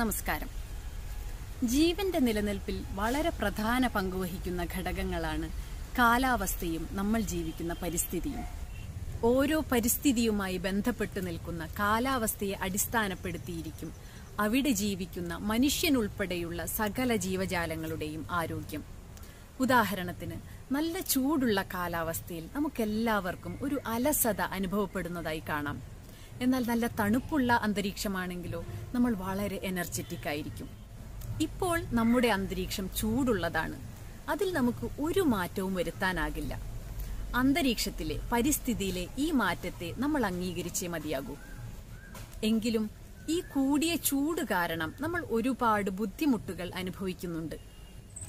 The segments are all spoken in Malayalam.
നമസ്കാരം. ജീവന്റെ നിലനിൽപ്പിൽ വളരെ പ്രധാന പങ്കുവഹിക്കുന്ന ഘടകങ്ങളാണ് കാലാവസ്ഥയും നമ്മൾ ജീവിക്കുന്ന പരിസ്ഥിതിയും. ഓരോ പരിസ്ഥിതിയുമായി ബന്ധപ്പെട്ട് നിൽക്കുന്ന കാലാവസ്ഥയെ അടിസ്ഥാനപ്പെടുത്തിയിരിക്കും അവിടെ ജീവിക്കുന്ന മനുഷ്യനുൾപ്പെടെയുള്ള സകല ജീവജാലങ്ങളുടെയും ആരോഗ്യം. ഉദാഹരണത്തിന് നല്ല ചൂടുള്ള കാലാവസ്ഥയിൽ നമുക്കെല്ലാവർക്കും ഒരു അലസത അനുഭവപ്പെടുന്നതായി കാണാം. എന്നാൽ നല്ല തണുപ്പുള്ള അന്തരീക്ഷമാണെങ്കിലോ നമ്മൾ വളരെ എനർജറ്റിക് ആയിരിക്കും. ഇപ്പോൾ നമ്മുടെ അന്തരീക്ഷം ചൂടുള്ളതാണ്. അതിൽ നമുക്ക് ഒരു മാറ്റവും വരുത്താനാകില്ല. അന്തരീക്ഷത്തിലെ പരിസ്ഥിതിയിലെ ഈ മാറ്റത്തെ നമ്മൾ അംഗീകരിച്ചേ മതിയാകൂ. എങ്കിലും ഈ കൂടിയ ചൂട് കാരണം നമ്മൾ ഒരുപാട് ബുദ്ധിമുട്ടുകൾ അനുഭവിക്കുന്നുണ്ട്.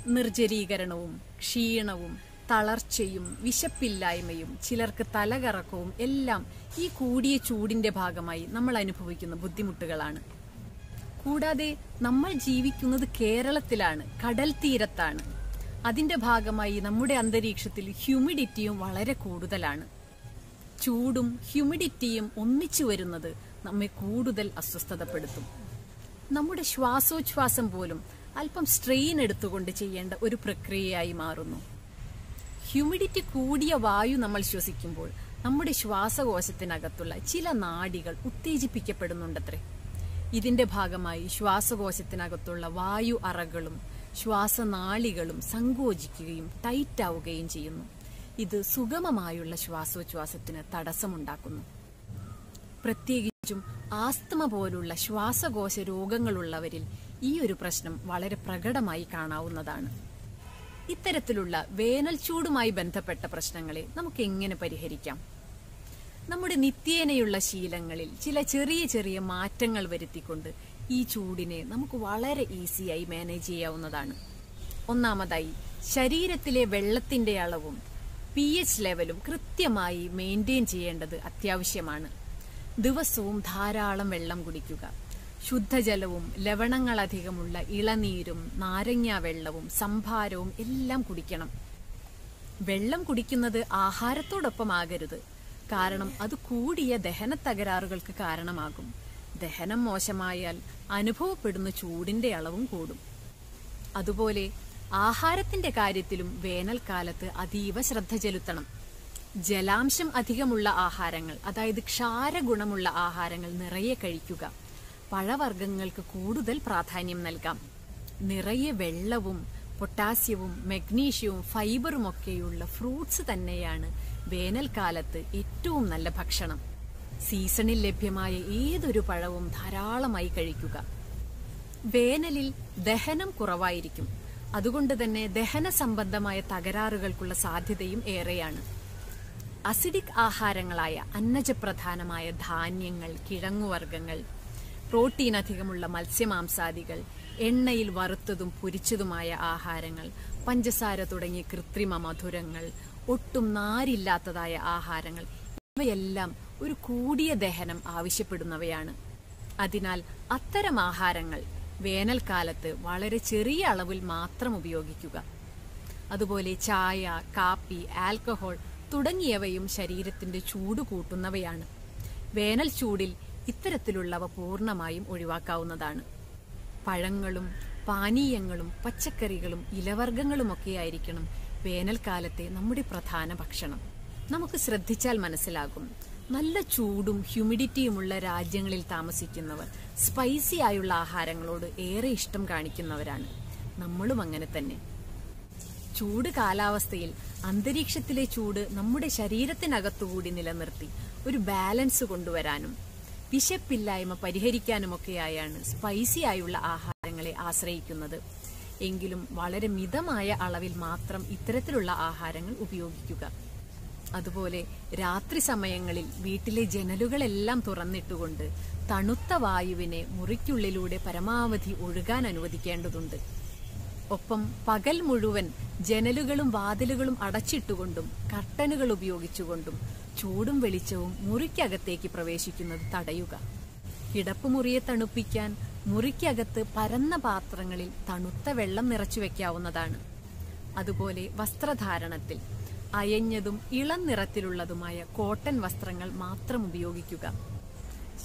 നിർജരീകരണവും ക്ഷീണവും തളർച്ചയും വിശപ്പില്ലായ്മയും ചിലർക്ക് തലകറക്കവും എല്ലാം ഈ കൂടിയ ചൂടിന്റെ ഭാഗമായി നമ്മൾ അനുഭവിക്കുന്ന ബുദ്ധിമുട്ടുകളാണ്. കൂടാതെ നമ്മൾ ജീവിക്കുന്നത് കേരളത്തിലാണ് കടൽ തീരത്താണ്. അതിന്റെ ഭാഗമായി നമ്മുടെ അന്തരീക്ഷത്തിൽ ഹ്യൂമിഡിറ്റിയും വളരെ കൂടുതലാണ്. ചൂടും ഹ്യൂമിഡിറ്റിയും ഒന്നിച്ചു വരുന്നത് നമ്മെ കൂടുതൽ അസ്വസ്ഥതപ്പെടുത്തും. നമ്മുടെ ശ്വാസോച്ഛ്വാസം പോലും അല്പം സ്ട്രെയിൻ എടുത്തുകൊണ്ട് ചെയ്യേണ്ട ഒരു പ്രക്രിയയായി മാറുന്നു. ഹ്യൂമിഡിറ്റി കൂടിയ വായു നമ്മൾ ശ്വസിക്കുമ്പോൾ നമ്മുടെ ശ്വാസകോശത്തിനകത്തുള്ള ചില നാഡികൾ ഉത്തേജിപ്പിക്കപ്പെടുന്നുണ്ടത്രേ. ഇതിന്റെ ഭാഗമായി ശ്വാസകോശത്തിനകത്തുള്ള വായു അറകളും ശ്വാസനാളികളും സങ്കോചിക്കുകയും ടൈറ്റ് ആവുകയും ചെയ്യുന്നു. ഇത് സുഗമമായുള്ള ശ്വാസോച്ഛ്വാസത്തിന് തടസ്സമുണ്ടാക്കുന്നു. പ്രത്യേകിച്ചും ആസ്തമ പോലുള്ള ശ്വാസകോശ രോഗങ്ങളുള്ളവരിൽ ഈ ഒരു പ്രശ്നം വളരെ പ്രകടമായി കാണാവുന്നതാണ്. ഇത്തരത്തിലുള്ള വേനൽ ചൂടുമായി ബന്ധപ്പെട്ട പ്രശ്നങ്ങളെ നമുക്ക് എങ്ങനെ പരിഹരിക്കാം? നമ്മുടെ നിത്യേനയുള്ള ശീലങ്ങളിൽ ചില ചെറിയ ചെറിയ മാറ്റങ്ങൾ വരുത്തിക്കൊണ്ട് ഈ ചൂടിനെ നമുക്ക് വളരെ ഈസിയായി മാനേജ് ചെയ്യാവുന്നതാണ്. ഒന്നാമതായി ശരീരത്തിലെ വെള്ളത്തിന്റെ അളവും പി എച്ച് ലെവലും കൃത്യമായി മെയിന്റെയിൻ ചെയ്യേണ്ടത് അത്യാവശ്യമാണ്. ദിവസവും ധാരാളം വെള്ളം കുടിക്കുക. ശുദ്ധജലവും ലവണങ്ങളധികമുള്ള ഇളനീരും നാരങ്ങാ വെള്ളവും സംഭാരവും എല്ലാം കുടിക്കണം. വെള്ളം കുടിക്കുന്നത് ആഹാരത്തോടൊപ്പം ആകരുത് കാരണം അത് കൂടിയ ദഹന തകരാറുകൾക്ക് കാരണമാകും. ദഹനം മോശമായാൽ അനുഭവപ്പെടുന്ന ചൂടിന്റെ അളവും കൂടും. അതുപോലെ ആഹാരത്തിന്റെ കാര്യത്തിലും വേനൽക്കാലത്ത് അതീവ ശ്രദ്ധ ചെലുത്തണം. ജലാംശം അധികമുള്ള ആഹാരങ്ങൾ അതായത് ക്ഷാരഗുണമുള്ള ആഹാരങ്ങൾ നിറയെ കഴിക്കുക. പഴവർഗങ്ങൾക്ക് കൂടുതൽ പ്രാധാന്യം നൽകാം. നിറയെ വെള്ളവും പൊട്ടാസ്യവും മഗ്നീഷ്യവും ഫൈബറും ഒക്കെയുള്ള ഫ്രൂട്ട്സ് തന്നെയാണ് വേനൽക്കാലത്ത് ഏറ്റവും നല്ല ഭക്ഷണം. സീസണിൽ ലഭ്യമായ ഏതൊരു പഴവും ധാരാളമായി കഴിക്കുക. വേനലിൽ ദഹനം കുറവായിരിക്കും. അതുകൊണ്ട് തന്നെ ദഹന സംബന്ധമായ തകരാറുകൾക്കുള്ള സാധ്യതയും ഏറെയാണ്. അസിഡിക് ആഹാരങ്ങളായ അന്നജപ്രധാനമായ ധാന്യങ്ങൾ കിഴങ്ങുവർഗങ്ങൾ പ്രോട്ടീൻ അധികമുള്ള മത്സ്യമാംസാദികൾ എണ്ണയിൽ വറുത്തതും പൊരിച്ചതുമായ ആഹാരങ്ങൾ പഞ്ചസാര തുടങ്ങിയ കൃത്രിമ മധുരങ്ങൾ ഒട്ടും നാരില്ലാത്തതായ ആഹാരങ്ങൾ ഇവയെല്ലാം ഒരു കൂടിയ ദഹനം ആവശ്യപ്പെടുന്നവയാണ്. അതിനാൽ അത്തരം ആഹാരങ്ങൾ വേനൽക്കാലത്ത് വളരെ ചെറിയ അളവിൽ മാത്രം ഉപയോഗിക്കുക. അതുപോലെ ചായ കാപ്പി ആൽക്കഹോൾ തുടങ്ങിയവയും ശരീരത്തിന്റെ ചൂട് കൂട്ടുന്നവയാണ്. വേനൽ ചൂടിൽ ഇത്തരത്തിലുള്ളവ പൂർണമായും ഒഴിവാക്കാവുന്നതാണ്. പഴങ്ങളും പാനീയങ്ങളും പച്ചക്കറികളും ഇലവർഗങ്ങളുമൊക്കെ ആയിരിക്കണം വേനൽക്കാലത്തെ നമ്മുടെ പ്രധാന ഭക്ഷണം. നമുക്ക് ശ്രദ്ധിച്ചാൽ മനസ്സിലാകും. നല്ല ചൂടും ഹ്യൂമിഡിറ്റിയുമുള്ള രാജ്യങ്ങളിൽ താമസിക്കുന്നവർ സ്പൈസി ആയുള്ള ആഹാരങ്ങളോട് ഏറെ ഇഷ്ടം കാണിക്കുന്നവരാണ്. നമ്മളും അങ്ങനെ തന്നെ. ചൂട് കാലാവസ്ഥയിൽ അന്തരീക്ഷത്തിലെ ചൂട് നമ്മുടെ ശരീരത്തിനകത്തുകൂടി നിലനിർത്തി ഒരു ബാലൻസ് കൊണ്ടുവരാനും വിശപ്പില്ലായ്മ പരിഹരിക്കാനുമൊക്കെയായാണ് സ്പൈസി ആയുള്ള ആഹാരങ്ങളെ ആശ്രയിക്കുന്നത്. എങ്കിലും വളരെ മിതമായ അളവിൽ മാത്രം ഇത്തരത്തിലുള്ള ആഹാരങ്ങൾ ഉപയോഗിക്കുക. അതുപോലെ രാത്രി സമയങ്ങളിൽ വീട്ടിലെ ജനലുകളെല്ലാം തുറന്നിട്ടുകൊണ്ട് തണുത്ത വായുവിനെ മുറിക്കുള്ളിലൂടെ പരമാവധി ഒഴുകാൻ അനുവദിക്കേണ്ടതുണ്ട്. ഒപ്പം പകൽ മുഴുവൻ ജനലുകളും വാതിലുകളും അടച്ചിട്ടുകൊണ്ടും കർട്ടനുകൾ ഉപയോഗിച്ചുകൊണ്ടും ചൂടും വെളിച്ചവും മുറിക്കകത്തേക്ക് പ്രവേശിക്കുന്നത് തടയുക. കിടപ്പുമുറിയെ തണുപ്പിക്കാൻ മുറിക്കകത്ത് പരന്ന പാത്രങ്ങളിൽ തണുത്ത വെള്ളം നിറച്ചു വെക്കാവുന്നതാണ്. അതുപോലെ വസ്ത്രധാരണത്തിൽ അയഞ്ഞതും ഇളം നിറത്തിലുള്ളതുമായ കോട്ടൺ വസ്ത്രങ്ങൾ മാത്രം ഉപയോഗിക്കുക.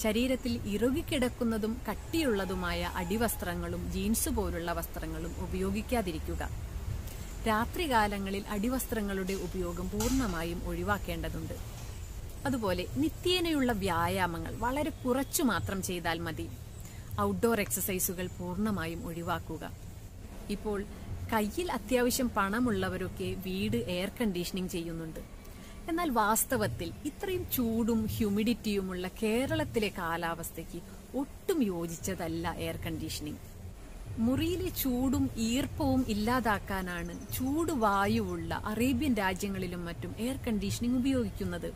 ശരീരത്തിൽ ഇറുകിക്കിടക്കുന്നതും കട്ടിയുള്ളതുമായ അടിവസ്ത്രങ്ങളും ജീൻസ് പോലുള്ള വസ്ത്രങ്ങളും ഉപയോഗിക്കാതിരിക്കുക. രാത്രികാലങ്ങളിൽ അടിവസ്ത്രങ്ങളുടെ ഉപയോഗം പൂർണമായും ഒഴിവാക്കേണ്ടതുണ്ട്. അതുപോലെ നിത്യേനയുള്ള വ്യായാമങ്ങൾ വളരെ കുറച്ചു മാത്രം ചെയ്താൽ മതി. ഔട്ട്ഡോർ എക്സസൈസുകൾ പൂർണമായും ഒഴിവാക്കുക. ഇപ്പോൾ കയ്യിൽ അത്യാവശ്യം പണമുള്ളവരൊക്കെ വീട് എയർ കണ്ടീഷനിങ് ചെയ്യുന്നുണ്ട്. എന്നാൽ വാസ്തവത്തിൽ ഇത്രയും ചൂടും ഹ്യൂമിഡിറ്റിയുമുള്ള കേരളത്തിലെ കാലാവസ്ഥയ്ക്ക് ഒട്ടും യോജിച്ചതല്ല എയർ കണ്ടീഷനിങ് മുറിയിലെ ചൂടും ഈർപ്പവും ഇല്ലാതാക്കാനാണ് ചൂട് വായുവുള്ള അറേബ്യൻ രാജ്യങ്ങളിലും മറ്റും എയർ കണ്ടീഷനിങ് ഉപയോഗിക്കുന്നത്.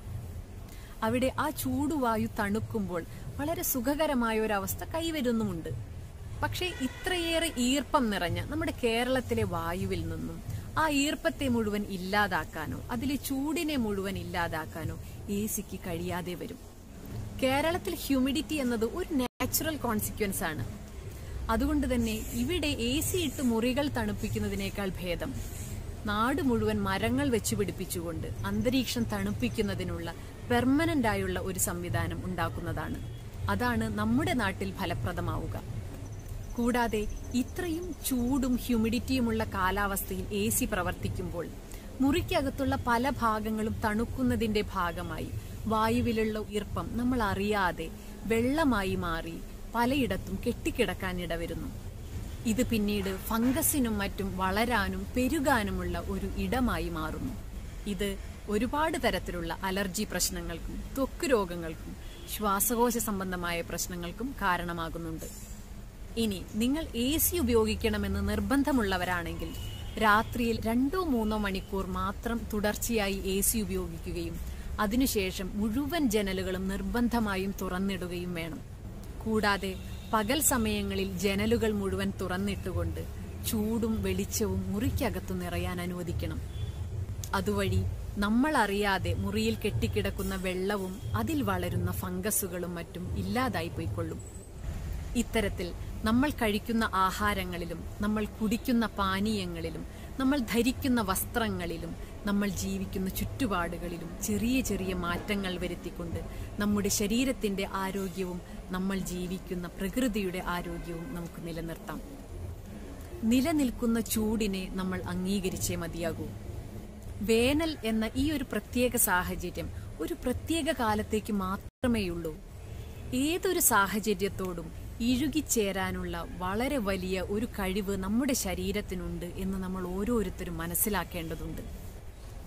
അവിടെ ആ ചൂട് വായു തണുക്കുമ്പോൾ വളരെ സുഖകരമായ ഒരു അവസ്ഥ കൈവരുന്നുമുണ്ട്. പക്ഷേ ഇത്രയേറെ ഈർപ്പം നിറഞ്ഞ നമ്മുടെ കേരളത്തിലെ വായുവിൽ നിന്നും ആ ഈർപ്പത്തെ മുഴുവൻ ഇല്ലാതാക്കാനോ അതിലെ ചൂടിനെ മുഴുവൻ ഇല്ലാതാക്കാനോ എ സിക്ക് കഴിയാതെ വരും. കേരളത്തിൽ ഹ്യൂമിഡിറ്റി എന്നത് ഒരു നാച്ചുറൽ കോൺസിക്വൻസ് ആണ്. അതുകൊണ്ട് തന്നെ ഇവിടെ എ സി ഇട്ട് മുറികൾ തണുപ്പിക്കുന്നതിനേക്കാൾ ഭേദം. നാട് മുഴുവൻ മരങ്ങൾ വെച്ച് പിടിപ്പിച്ചുകൊണ്ട് അന്തരീക്ഷം തണുപ്പിക്കുന്നതിനുള്ള പെർമനന്റ് ആയുള്ള ഒരു സംവിധാനം ഉണ്ടാക്കുന്നതാണ്. അതാണ് നമ്മുടെ നാട്ടിൽ ഫലപ്രദമാവുക. കൂടാതെ ഇത്രയും ചൂടും ഹ്യൂമിഡിറ്റിയുമുള്ള കാലാവസ്ഥയിൽ എ സി പ്രവർത്തിക്കുമ്പോൾ മുറിക്കകത്തുള്ള പല ഭാഗങ്ങളും തണുക്കുന്നതിന്റെ ഭാഗമായി വായുവിലുള്ള ഈർപ്പം നമ്മൾ അറിയാതെ വെള്ളമായി മാറി പലയിടത്തും കെട്ടിക്കിടക്കാനിട ഇടവരുന്നു. ഇത് പിന്നീട് ഫംഗസിനും മറ്റും വളരാനും പെരുകാനുമുള്ള ഒരു ഇടമായി മാറുന്നു. ഇത് ഒരുപാട് തരത്തിലുള്ള അലർജി പ്രശ്നങ്ങൾക്കും ത്വക്ക് രോഗങ്ങൾക്കും ശ്വാസകോശ സംബന്ധമായ പ്രശ്നങ്ങൾക്കും കാരണമാകുന്നുണ്ട്. ഇനി നിങ്ങൾ എ സി ഉപയോഗിക്കണമെന്ന് നിർബന്ധമുള്ളവരാണെങ്കിൽ രാത്രിയിൽ രണ്ടോ മൂന്നോ മണിക്കൂർ മാത്രം തുടർച്ചയായി എ സി ഉപയോഗിക്കുകയും അതിനുശേഷം മുഴുവൻ ജനലുകളും നിർബന്ധമായും തുറന്നിടുകയും വേണം. കൂടാതെ പകൽ സമയങ്ങളിൽ ജനലുകൾ മുഴുവൻ തുറന്നിട്ടുകൊണ്ട് ചൂടും വെളിച്ചവും മുറിക്കകത്തു നിറയാൻ അനുവദിക്കണം. അതുവഴി നമ്മൾ അറിയാതെ മുറിയിൽ കെട്ടിക്കിടക്കുന്ന വെള്ളവും അതിൽ വളരുന്ന ഫംഗസുകളും മറ്റും ഇല്ലാതായി പോയിക്കൊള്ളും. ഇത്തരത്തിൽ നമ്മൾ കഴിക്കുന്ന ആഹാരങ്ങളിലും നമ്മൾ കുടിക്കുന്ന പാനീയങ്ങളിലും നമ്മൾ ധരിക്കുന്ന വസ്ത്രങ്ങളിലും നമ്മൾ ജീവിക്കുന്ന ചുറ്റുപാടുകളിലും ചെറിയ ചെറിയ മാറ്റങ്ങൾ വരുത്തിക്കൊണ്ട് നമ്മുടെ ശരീരത്തിന്റെ ആരോഗ്യവും നമ്മൾ ജീവിക്കുന്ന പ്രകൃതിയുടെ ആരോഗ്യവും നമുക്ക് നിലനിർത്താം. നിലനിൽക്കുന്ന ചൂടിനെ നമ്മൾ അംഗീകരിച്ചേ മതിയാകൂ. വേനൽ എന്ന ഈ ഒരു പ്രത്യേക സാഹചര്യം ഒരു പ്രത്യേക കാലത്തേക്ക് മാത്രമേയുള്ളൂ ഏതൊരു സാഹചര്യത്തോടും ഇഴുകിച്ചേരാനുള്ള വളരെ വലിയ ഒരു കഴിവ് നമ്മുടെ ശരീരത്തിനുണ്ട് എന്ന് നമ്മൾ ഓരോരുത്തരും മനസ്സിലാക്കേണ്ടതുണ്ട്.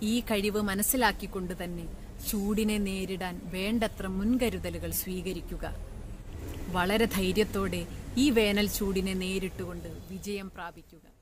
ഈ കഴിവ് മനസ്സിലാക്കിക്കൊണ്ട് തന്നെ ചൂടിനെ നേരിടാൻ വേണ്ടത്ര മുൻകരുതലുകൾ സ്വീകരിക്കുക. വളരെ ധൈര്യത്തോടെ ഈ വേനൽ ചൂടിനെ നേരിട്ടുകൊണ്ട് വിജയം പ്രാപിക്കുക.